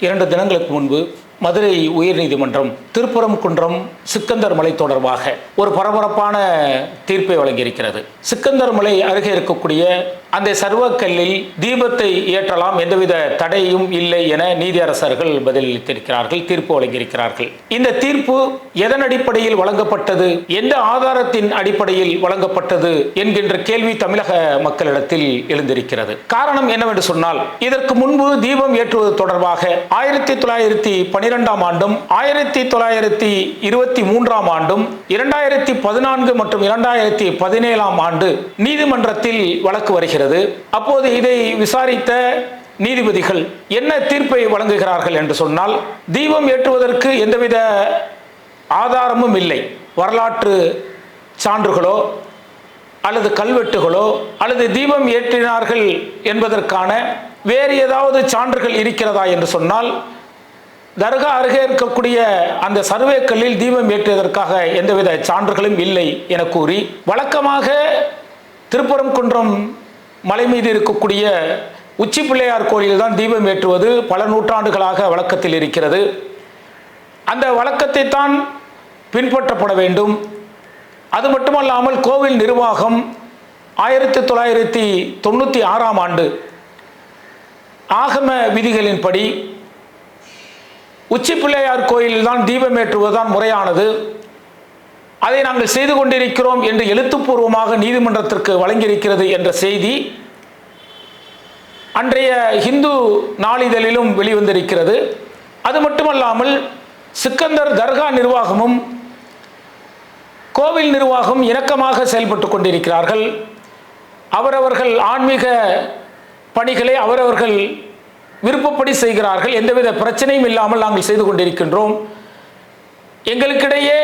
இரண்டு தினங்களுக்கு முன்பு மதுரை உயர்நீதிமன்றம் திருப்பரங்குன்றம் சிக்கந்தர் மலை தொடர்பாக ஒரு பரபரப்பான தீர்ப்பை வழங்கியிருக்கிறது. சிக்கந்தர் மலை அருகே இருக்கக்கூடிய அந்த சர்வக்கல்லில் தீபத்தை ஏற்றலாம் எந்தவித தடையும் இல்லை என நீதியரசர்கள் பதிலளித்திருக்கிறார்கள் தீர்ப்பு வழங்கியிருக்கிறார்கள். இந்த தீர்ப்பு எதன் அடிப்படையில் வழங்கப்பட்டது எந்த ஆதாரத்தின் அடிப்படையில் வழங்கப்பட்டது என்கின்ற கேள்வி தமிழக மக்களிடத்தில் எழுந்திருக்கிறது. காரணம் என்னவென்று சொன்னால் இதற்கு முன்பு தீபம் ஏற்றுவது தொடர்பாக ஆயிரத்தி தொள்ளாயிரத்தி பனிரெண்டாம் ஆண்டும் ஆயிரத்தி தொள்ளாயிரத்தி இருபத்தி மூன்றாம் ஆண்டும் இரண்டாயிரத்தி பதினான்கு மற்றும் இரண்டாயிரத்தி பதினேழாம் ஆண்டு நீதிமன்றத்தில் வழக்கு வருகிறது. அப்போது இதை விசாரித்த நீதிபதிகள் என்ன தீர்ப்பை வழங்குகிறார்கள் என்று சொன்னால் தீபம் ஏற்றுவதற்கு எந்தவித ஆதாரமும் இல்லை. வரலாற்று சான்றுகளோ அல்லது கல்வெட்டுகளோ அல்லது தீபம் ஏற்றினார்கள் என்பதற்கான வேறு ஏதாவது சான்றுகள் இருக்கிறதா என்று சொன்னால் தர்கா அருகே இருக்கக்கூடிய அந்த சர்வேக்கல்லில் தீபம் ஏற்றியதற்காக எந்தவித சான்றுகளும் இல்லை என கூறி வழக்கமாக திருப்பரங்குன்றம் மலை மீது இருக்கக்கூடிய உச்சி பிள்ளையார் கோயிலில் தான் தீபம் ஏற்றுவது பல நூற்றாண்டுகளாக வழக்கத்தில் இருக்கிறது. அந்த வழக்கத்தை தான் பின்பற்றப்பட வேண்டும். அது மட்டுமல்லாமல் கோவில் நிர்வாகம் ஆயிரத்தி தொள்ளாயிரத்தி தொண்ணூற்றி ஆறாம் ஆண்டு ஆகம விதிகளின்படி உச்சி பிள்ளையார் கோயிலில் தான் தீபம் ஏற்றுவதுதான் முறையானது. அதை நாங்கள் செய்து கொண்டிருக்கிறோம் என்று எழுத்துப்பூர்வமாக நீதிமன்றத்திற்கு வழங்கியிருக்கிறது என்ற செய்தி அன்றைய ஹிந்து நாளிதழிலும் வெளிவந்திருக்கிறது. அது மட்டுமல்லாமல் சிக்கந்தர் தர்கா நிர்வாகமும் கோவில் நிர்வாகம் இணக்கமாக செயல்பட்டு கொண்டிருக்கிறார்கள். அவரவர்கள் ஆன்மீக பணிகளை அவரவர்கள் விருப்பப்படி செய்கிறார்கள். எந்தவித பிரச்சனையும் இல்லாமல் நாங்கள் செய்து கொண்டிருக்கின்றோம். எங்களுக்கிடையே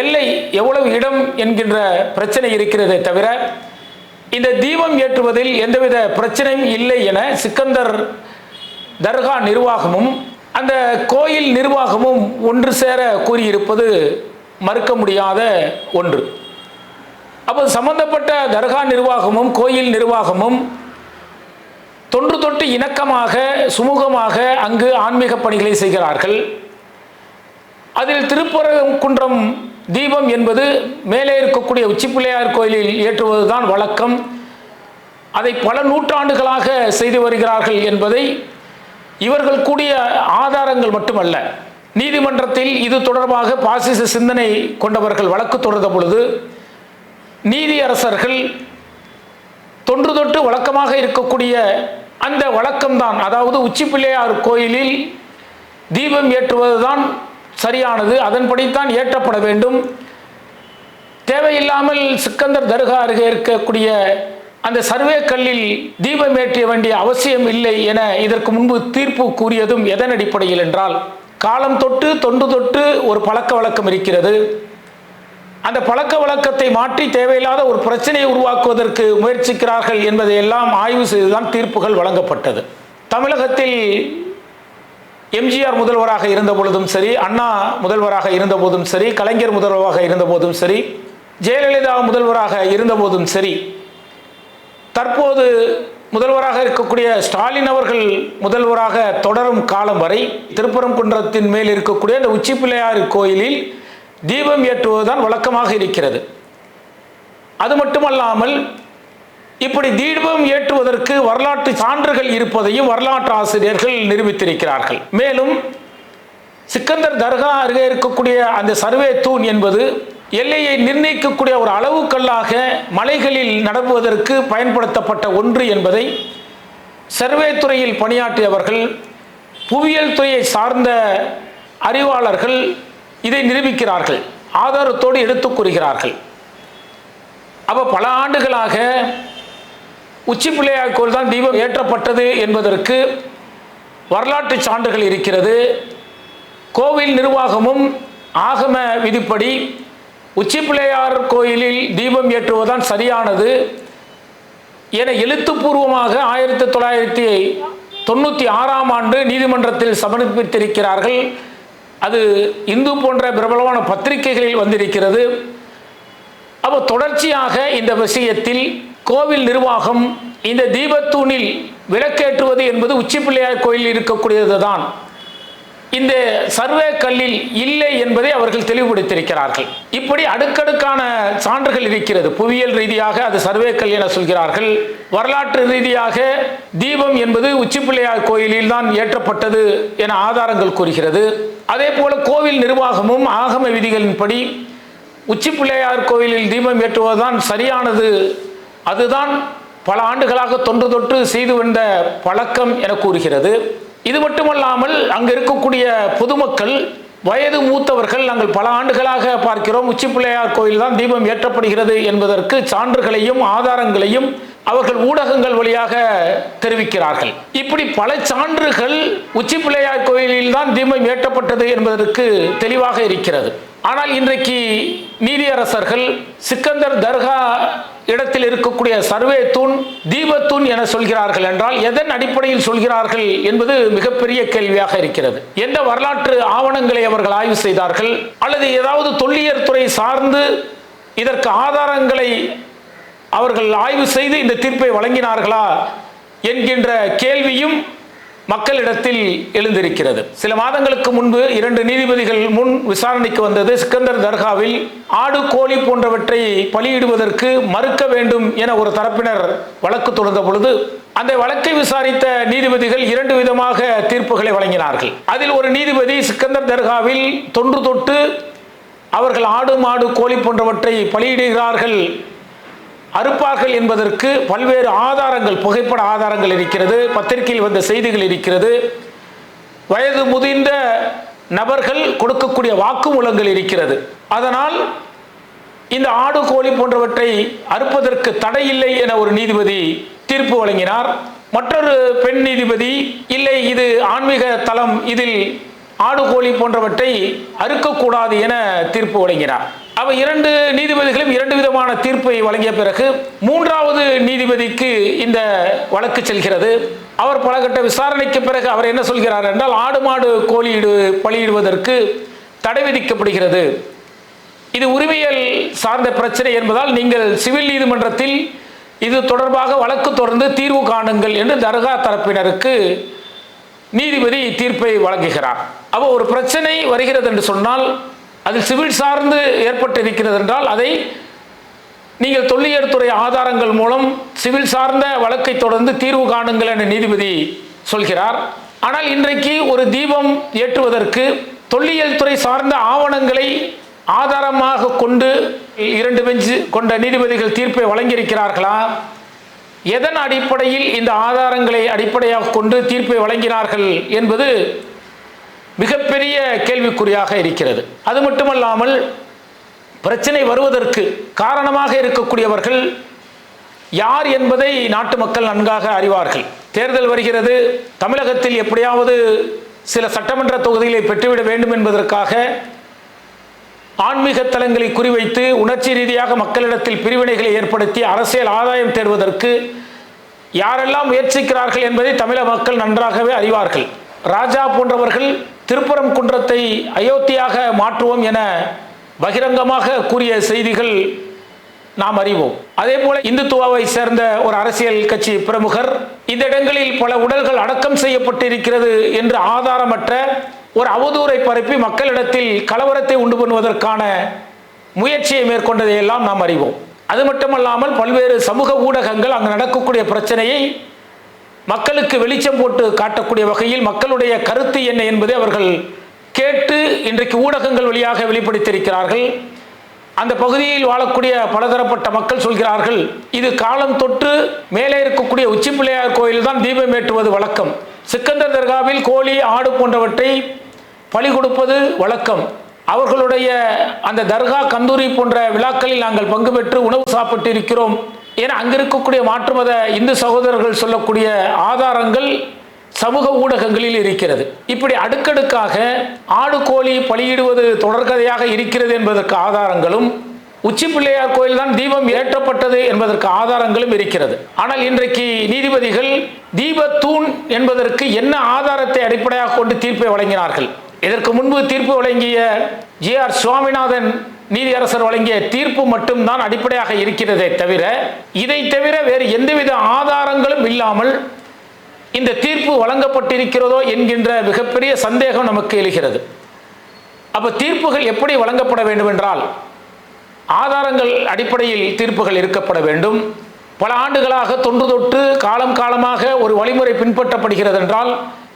எல்லை எவ்வளவு இடம் என்கின்ற பிரச்சனை இருக்கிறதே தவிர இந்த தீபம் ஏற்றுவதில் எந்தவித பிரச்சனையும் இல்லை என சிக்கந்தர் தர்கா நிர்வாகமும் அந்த கோயில் நிர்வாகமும் ஒன்று சேர கூறியிருப்பது மறுக்க முடியாத ஒன்று. அப்போ சம்பந்தப்பட்ட தர்கா நிர்வாகமும் கோயில் நிர்வாகமும் தொட்டு இணக்கமாக சுமூகமாக அங்கு ஆன்மீக பணிகளை செய்கிறார்கள். அதில் திருப்பரங்குன்றம் தீபம் என்பது மேலே இருக்கக்கூடிய உச்சிப்பிள்ளையார் கோயிலில் ஏற்றுவதுதான் வழக்கம். அதை பல நூற்றாண்டுகளாக செய்து வருகிறார்கள் என்பதை இவர்கள் கூடிய ஆதாரங்கள் மட்டுமல்ல. நீதிமன்றத்தில் இது தொடர்பாக பாசிச சிந்தனை கொண்டவர்கள் வழக்கு தொடர்ந்த பொழுது நீதியரசர்கள் தொன்று தொட்டு வழக்கமாக இருக்கக்கூடிய அந்த வழக்கம்தான். அதாவது உச்சி பிள்ளையார் கோயிலில் தீபம் ஏற்றுவதுதான் சரியானது. அதன்படித்தான் ஏற்றப்பட வேண்டும். தேவையில்லாமல் சிக்கந்தர் தர்கா அருகே இருக்கக்கூடிய அந்த சர்வே கல்லில் தீபம் ஏற்றிய வேண்டிய அவசியம் இல்லை என இதற்கு முன்பு தீர்ப்பு கூறியதும் எதன் அடிப்படையில் என்றால் காலம் தொட்டு தொண்டு தொட்டு ஒரு பழக்க வழக்கம் இருக்கிறது. அந்த பழக்க வழக்கத்தை மாற்றி தேவையில்லாத ஒரு பிரச்சனையை உருவாக்குவதற்கு முயற்சிக்கிறார்கள் என்பதை எல்லாம் ஆய்வு செய்துதான் தீர்ப்புகள் வழங்கப்பட்டது. தமிழகத்தில் எம்ஜிஆர் முதல்வராக இருந்த பொழுதும் சரி அண்ணா முதல்வராக இருந்த போதும் சரி கலைஞர் முதல்வராக இருந்த போதும் சரி ஜெயலலிதா முதல்வராக இருந்த போதும் சரி தற்போது முதல்வராக இருக்கக்கூடிய ஸ்டாலின் அவர்கள் முதல்வராக தொடரும் காலம் வரை திருப்பரங்குன்றத்தின் மேல் இருக்கக்கூடிய அந்த உச்சிப்பிள்ளையார் கோயிலில் தீபம் ஏற்றுவதுதான் வழக்கமாக இருக்கிறது. அது மட்டுமல்லாமல் இப்படி தீபம் ஏற்றுவதற்கு வரலாற்று சான்றுகள் இருப்பதையும் வரலாற்று ஆசிரியர்கள் நிரூபித்திருக்கிறார்கள். மேலும் சிக்கந்தர் தர்கா அருகே இருக்கக்கூடிய அந்த சர்வே தூண் என்பது எல்லையை நிர்ணயிக்கக்கூடிய ஒரு அளவுக்கல்லாக மலைகளில் நடப்புவதற்கு பயன்படுத்தப்பட்ட ஒன்று என்பதை சர்வே துறையில் பணியாற்றியவர்கள் புவியியல் துறையை சார்ந்த அறிவாளர்கள் இதை நிரூபிக்கிறார்கள். ஆதாரத்தோடு எடுத்துக் கூறுகிறார்கள். அப்போ பல ஆண்டுகளாக உச்சி பிள்ளையார் கோயில் தான் தீபம் ஏற்றப்பட்டது என்பதற்கு வரலாற்று சான்றுகள் இருக்கிறது. கோவில் நிர்வாகமும் ஆகம விதிப்படி உச்சி பிள்ளையார் கோயிலில் தீபம் ஏற்றுவதுதான் சரியானது. என எழுத்துப்பூர்வமாக ஆயிரத்தி தொள்ளாயிரத்தி தொண்ணூற்றி ஆறாம் ஆண்டு நீதிமன்றத்தில் சமர்ப்பித்திருக்கிறார்கள். அது இந்து போன்ற பிரபலமான பத்திரிகைகளில் வந்திருக்கிறது. அப்போ தொடர்ச்சியாக இந்த விஷயத்தில் கோவில் நிர்வாகம் இந்த தீபத்தூணில் விளக்கேற்றுவது என்பது உச்சிப்பிள்ளையார் கோயில் கோயிலில் இருக்கக்கூடியது தான். இந்த சர்வே கல்லில் இல்லை என்பதை அவர்கள் தெளிவுபடுத்தியிருக்கிறார்கள். இப்படி அடுக்கடுக்கான சான்றுகள் இருக்கிறது. புவியியல் ரீதியாக அது சர்வே கல் என சொல்கிறார்கள். வரலாற்று ரீதியாக தீபம் என்பது உச்சிப்பிள்ளையார் கோயிலில் தான் ஏற்றப்பட்டது என ஆதாரங்கள் கூறுகிறது. அதே போல கோவில் நிர்வாகமும் ஆகம விதிகளின்படி உச்சி பிள்ளையார் கோயிலில் தீபம் ஏற்றுவதுதான் சரியானது. அதுதான் பல ஆண்டுகளாக தொன்று தொற்று செய்து வந்த பழக்கம் என கூறுகிறது. இது மட்டுமல்லாமல் அங்கு இருக்கக்கூடிய பொதுமக்கள் வயது மூத்தவர்கள் நாங்கள் பல ஆண்டுகளாக பார்க்கிறோம் உச்சி பிள்ளையார் கோயில் தான் தீபம் ஏற்றப்படுகிறது என்பதற்கு சான்றுகளையும் ஆதாரங்களையும் அவர்கள் ஊடகங்கள் வழியாக தெரிவிக்கிறார்கள். இப்படி பல சான்றுகள் உச்சி பிள்ளையார் கோயிலில் தான் தீபம் ஏற்றப்பட்டது என்பதற்கு தெளிவாக இருக்கிறது. ஆனால் இன்றைக்கு நீதியரசர்கள் சிக்கந்தர் தர்கா இடத்தில் இருக்கக்கூடிய சர்வே தூண் தீபத்தூண் என சொல்கிறார்கள் என்றால் எதன் அடிப்படையில் சொல்கிறார்கள் என்பது மிகப்பெரிய கேள்வியாக இருக்கிறது. எந்த வரலாற்று ஆவணங்களை அவர்கள் ஆய்வு செய்தார்கள்? அல்லது ஏதாவது தொல்லியல் துறை சார்ந்து இதற்கு ஆதாரங்களை அவர்கள் ஆய்வு செய்து இந்த தீர்ப்பை வழங்கினார்களா என்கின்ற கேள்வியும் மக்களிடத்தில் எழுந்திருக்கிறது. சில மாதங்களுக்கு முன்பு இரண்டு நீதிபதிகள் முன் விசாரணைக்கு வந்தது சிக்கந்தர் தர்காவில் ஆடு கோழி போன்றவற்றை பலியிடுவதற்கு மறுக்க வேண்டும் என ஒரு தரப்பினர் வழக்கு தொடர்ந்த பொழுது அந்த வழக்கை விசாரித்த நீதிபதிகள் இரண்டு விதமாக தீர்ப்புகளை வழங்கினார்கள். அதில் ஒரு நீதிபதி சிக்கந்தர் தர்காவில் தொன்று தொட்டு அவர்கள் ஆடு மாடு கோழி போன்றவற்றை பலியிடுகிறார்கள் அறுப்பார்கள் என்பதற்கு பல்வேறு ஆதாரங்கள் புகைப்பட ஆதாரங்கள் இருக்கிறது பத்திரிகையில் வந்த செய்திகள் இருக்கிறது. வயது முதிர்ந்த நபர்கள் கொடுக்கக்கூடிய வாக்குமூலங்கள் இருக்கிறது. அதனால் இந்த ஆடு கோழி போன்றவற்றை அறுப்பதற்கு தடை இல்லை என ஒரு நீதிபதி தீர்ப்பு வழங்கினார். மற்றொரு பெண் நீதிபதி இல்லை இது ஆன்மீக தளம் இதில் ஆடு கோழி போன்றவற்றை அறுக்கக்கூடாது என தீர்ப்பு வழங்கினார். அவை இரண்டு நீதிபதிகளும் இரண்டு விதமான தீர்ப்பை வழங்கிய பிறகு மூன்றாவது நீதிபதிக்கு இந்த வழக்கு செல்கிறது. அவர் பலகட்ட விசாரணைக்கு பிறகு அவர் என்ன சொல்கிறார் என்றால் ஆடு மாடு கோழியிடு பலியிடுவதற்கு தடை விதிக்கப்படுகிறது. இது உரிமையல் சார்ந்த பிரச்சனை என்பதால் நீங்கள் சிவில் நீதிமன்றத்தில் இது தொடர்பாக வழக்கு தொடர்ந்து தீர்வு காணுங்கள் என்று தர்கா தரப்பினருக்கு நீதிபதி தீர்ப்பை வழங்குகிறார். அப்போ ஒரு பிரச்சனை வருகிறது என்று சொன்னால் அது சிவில் சார்ந்து ஏற்பட்டிருக்கிறது என்றால் அதை நீங்கள் தொல்லியல் துறை ஆதாரங்கள் மூலம் சிவில் சார்ந்த வழக்கை தொடர்ந்து தீர்வு காணுங்கள் என நீதிபதி சொல்கிறார். ஆனால் இன்றைக்கு ஒரு தீபம் ஏற்றுவதற்கு தொல்லியல் துறை சார்ந்த ஆவணங்களை ஆதாரமாக கொண்டு இரண்டு பெஞ்சு கொண்ட நீதிபதிகள் தீர்ப்பை வழங்கியிருக்கிறார்களா? எதன் அடிப்படையில் இந்த ஆதாரங்களை அடிப்படையாக கொண்டு தீர்ப்பை வழங்கினார்கள் என்பது மிகப்பெரிய கேள்விக்குறியாக இருக்கிறது. அது மட்டுமல்லாமல் பிரச்சனை வருவதற்கு காரணமாக இருக்கக்கூடியவர்கள் யார் என்பதை நாட்டு மக்கள் நன்காக அறிவார்கள். தேர்தல் வருகிறது. தமிழகத்தில் எப்படியாவது சில சட்டமன்ற தொகுதிகளை பெற்றுவிட வேண்டும் என்பதற்காக ஆன்மீக தலங்களை குறிவைத்து உணர்ச்சி ரீதியாக மக்களிடத்தில் பிரிவினைகளை ஏற்படுத்தி அரசியல் ஆதாயம் தேடுவதற்கு யாரெல்லாம் முயற்சிக்கிறார்கள் என்பதை தமிழக மக்கள் நன்றாகவே அறிவார்கள். ராஜா போன்றவர்கள் திருப்புறம் குன்றத்தை அயோத்தியாக மாற்றுவோம் என பகிரங்கமாக கூறிய செய்திகள் நாம் அறிவோம். அதே போல இந்துத்துவாவை சேர்ந்த ஒரு அரசியல் கட்சி பிரமுகர் இந்த இடங்களில் பல உடல்கள் அடக்கம் செய்யப்பட்டிருக்கிறது என்று ஆதாரமற்ற ஒரு அவதூறை பரப்பி மக்களிடத்தில் கலவரத்தை உண்டு பண்ணுவதற்கான முயற்சியை மேற்கொண்டதையெல்லாம் நாம் அறிவோம். அது மட்டுமல்லாமல் பல்வேறு சமூக ஊடகங்கள் அங்கு நடக்கக்கூடிய பிரச்சனையை மக்களுக்கு வெளிச்சம் போட்டு காட்டக்கூடிய வகையில் மக்களுடைய கருத்து என்ன என்பதை அவர்கள் கேட்டு இன்றைக்கு ஊடகங்கள் வழியாக வெளிப்படுத்தியிருக்கிறார்கள். அந்த பகுதியில் வாழக்கூடிய பலதரப்பட்ட மக்கள் சொல்கிறார்கள் இது காலம் தொற்று மேலே இருக்கக்கூடிய உச்சி பிள்ளையார் கோயில் தான் தீபம் ஏற்றுவது வழக்கம். சிக்கந்தர் தர்காவில் கோழி ஆடு போன்றவற்றை பலி கொடுப்பது வழக்கம். அவர்களுடைய அந்த தர்கா கந்தூரி போன்ற விழாக்களில் நாங்கள் பங்கு பெற்று உணவு சாப்பிட்டு இருக்கிறோம் ஏன்னா அங்கே இருக்கக்கூடிய மாற்று மத இந்து சகோதரர்கள் சொல்லக்கூடிய ஆதாரங்கள் சமூக ஊடகங்களில் இருக்கிறது. இப்படி அடுக்கடுக்காக ஆடு கோழி பலியிடுவது தொடர்கதையாக இருக்கிறது என்பதற்கு ஆதாரங்களும் உச்சி பிள்ளையார் கோயில் தான் தீபம் ஏற்றப்பட்டது என்பதற்கு ஆதாரங்களும் இருக்கிறது. ஆனால் இன்றைக்கு நீதிபதிகள் தீபத்தூண் என்பதற்கு என்ன ஆதாரத்தை அடிப்படையாக கொண்டு தீர்ப்பை வழங்கினார்கள்? இதற்கு முன்பு தீர்ப்பு வழங்கிய ஜி ஆர் சுவாமிநாதன் நீதியரசர் வழங்கிய தீர்ப்பு மட்டும்தான் அடிப்படையாக இருக்கிறதே தவிர இதை தவிர வேறு எந்தவித ஆதாரங்களும் இல்லாமல் இந்த தீர்ப்பு வழங்கப்பட்டிருக்கிறதோ என்கின்ற மிகப்பெரிய சந்தேகம் நமக்கு எழுகிறது. அப்போ தீர்ப்புகள் எப்படி வழங்கப்பட வேண்டும் என்றால் ஆதாரங்கள் அடிப்படையில் தீர்ப்புகள் இருக்கப்பட வேண்டும். பல ஆண்டுகளாக தொன்று தொட்டு காலம் காலமாக ஒரு வழிமுறை பின்பற்றப்படுகிறது என்றால்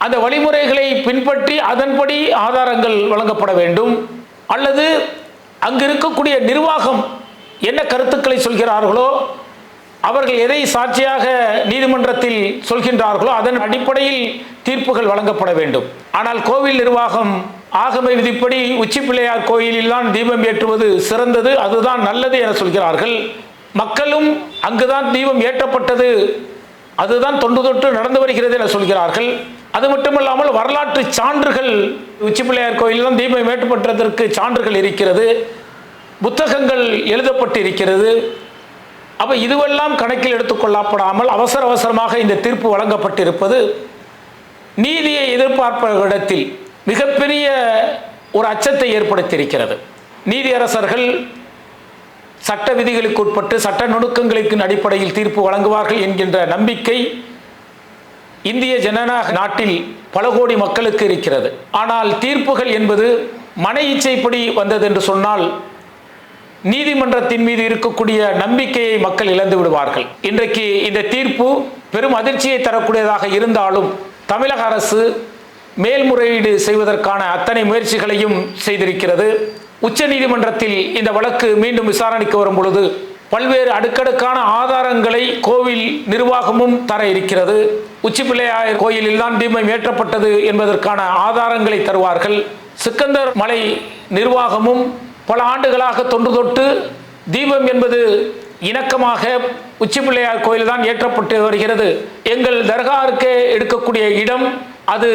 அந்த வழிமுறைகளை பின்பற்றி அதன்படி ஆதாரங்கள் வழங்கப்பட வேண்டும். அல்லது அங்கு இருக்கக்கூடிய நிர்வாகம் என்ன கருத்துக்களை சொல்கிறார்களோ அவர்கள் எதை சாட்சியாக நீதிமன்றத்தில் சொல்கின்றார்களோ அதன் அடிப்படையில் தீர்ப்புகள் வழங்கப்பட வேண்டும். ஆனால் கோவில் நிர்வாகம் ஆகம விதிப்படி உச்சி பிள்ளையார் தீபம் ஏற்றுவது சிறந்தது அதுதான் நல்லது என சொல்கிறார்கள். மக்களும் அங்குதான் தீபம் ஏற்றப்பட்டது அதுதான் தொன்று தொட்டு நடந்து வருகிறது என சொல்கிறார்கள். அது மட்டுமல்லாமல் வரலாற்று சான்றுகள் உச்சி பிள்ளையார் கோயிலில் தான் தீபம் ஏற்றப்பட்டதற்கு சான்றுகள் இருக்கிறது புத்தகங்கள் எழுதப்பட்டு இருக்கிறது அப்போ இதுவெல்லாம் கணக்கில் எடுத்துக்கொள்ளப்படாமல் அவசர அவசரமாக இந்த தீர்ப்பு வழங்கப்பட்டிருப்பது நீதியை எதிர்பார்ப்பவரிடத்தில் மிகப்பெரிய ஒரு அச்சத்தை ஏற்படுத்தியிருக்கிறது. நீதியரசர்கள் சட்ட விதிகளுக்கு உட்பட்டு சட்ட நுணுக்கங்களுக்கு அடிப்படையில் தீர்ப்பு வழங்குவார்கள் என்கின்ற நம்பிக்கை இந்திய ஜனநாயக நாட்டில் பல கோடி மக்களுக்கு இருக்கிறது. ஆனால் தீர்ப்புகள் என்பது மன இச்சைப்படி வந்தது என்று சொன்னால் நீதிமன்றத்தின் மீது இருக்கக்கூடிய நம்பிக்கையை மக்கள் இழந்து விடுவார்கள். இன்றைக்கு இந்த தீர்ப்பு பெரும் அதிர்ச்சியை தரக்கூடியதாக இருந்தாலும் தமிழக அரசு மேல்முறையீடு செய்வதற்கான அத்தனை முயற்சிகளையும் செய்திருக்கிறது. உச்ச நீதிமன்றத்தில் இந்த வழக்கு மீண்டும் விசாரணைக்கு வரும் பொழுது பல்வேறு அடுக்கடுக்கான ஆதாரங்களை கோவில் நிர்வாகமும் தர இருக்கிறது. உச்சிப்பிள்ளையார் கோயிலில் தான் தீபம் ஏற்றப்பட்டது என்பதற்கான ஆதாரங்களை தருவார்கள். சிக்கந்தர் மலை நிர்வாகமும் பல ஆண்டுகளாக தொன்று தொட்டு தீபம் என்பது இணக்கமாக உச்சிப்பிள்ளையார் கோயில் தான் ஏற்றப்பட்டு வருகிறது. எங்கள் தர்காருக்கு எடுக்கக்கூடிய இடம் அது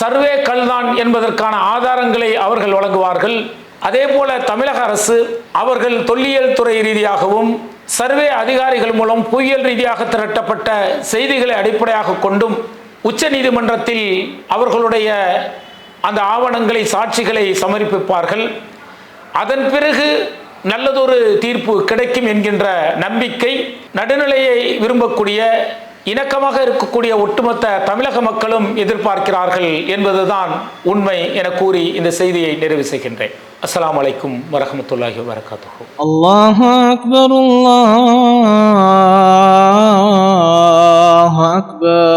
சர்வே கல்தான் என்பதற்கான ஆதாரங்களை அவர்கள் வழங்குவார்கள். அதே போல தமிழக அரசு அவர்கள் தொல்லியல் துறை ரீதியாகவும் சர்வே அதிகாரிகள் மூலம் புவியியல் ரீதியாக திரட்டப்பட்ட செய்திகளை அடிப்படையாக கொண்டும் உச்ச நீதிமன்றத்தில் அவர்களுடைய அந்த ஆவணங்களை சாட்சிகளை சமர்ப்பிப்பார்கள். அதன் பிறகு நல்லதொரு தீர்ப்பு கிடைக்கும் என்கின்ற நம்பிக்கை நடுநிலையை விரும்பக்கூடிய இணக்கமாக இருக்கக்கூடிய ஒட்டுமொத்த தமிழக மக்களும் எதிர்பார்க்கிறார்கள் என்பதுதான் உண்மை என கூறி இந்த செய்தியை நிறைவு செய்கின்றேன். அஸ்லாம் வலைக்கும் வரமத்துல்லாஹி வரகாத்து அல்லாஹ் அக்பர் அக்பர்.